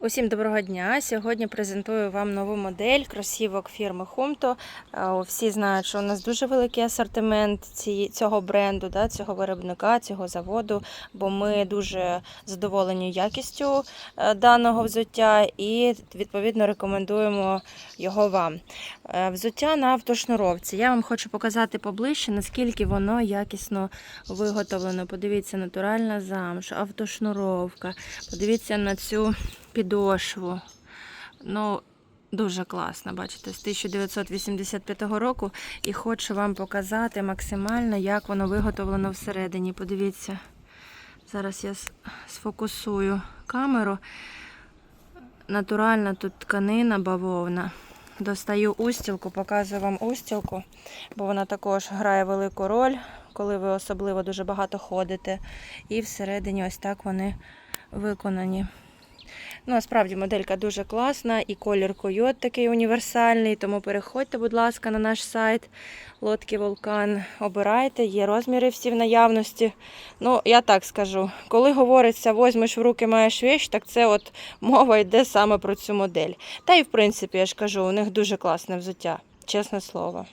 Усім доброго дня! Сьогодні презентую вам нову модель кросівок фірми Humto. Е, Всі знають, що у нас дуже великий асортимент цього бренду, цього виробника, цього заводу, бо ми дуже задоволені якістю е, даного взуття і відповідно рекомендуємо його вам. Е, Взуття на автошнуровці. Я вам хочу показати поближче, наскільки воно якісно виготовлено. Подивіться, натуральна замш, автошнуровка. Подивіться на цю підошву. Ну, дуже класно, бачите, з 1985 року. І хочу вам показати максимально, як воно виготовлено всередині. Подивіться, зараз я сфокусую камеру. Натуральна тут тканина бавовна. Достаю устілку, показую вам устілку, бо вона також грає велику роль, коли ви особливо дуже багато ходите. І всередині ось так вони виконані. Ну, насправді моделька дуже класна, і колір койот такий універсальний, тому переходьте, будь ласка, на наш сайт Лодки Вулкан. Обирайте, є розміри всі в наявності. Ну, я так скажу, коли говориться, возьмеш в руки, маєш вещь, так це от мова йде саме про цю модель. Та й в принципі, я ж кажу, у них дуже класне взуття, чесне слово.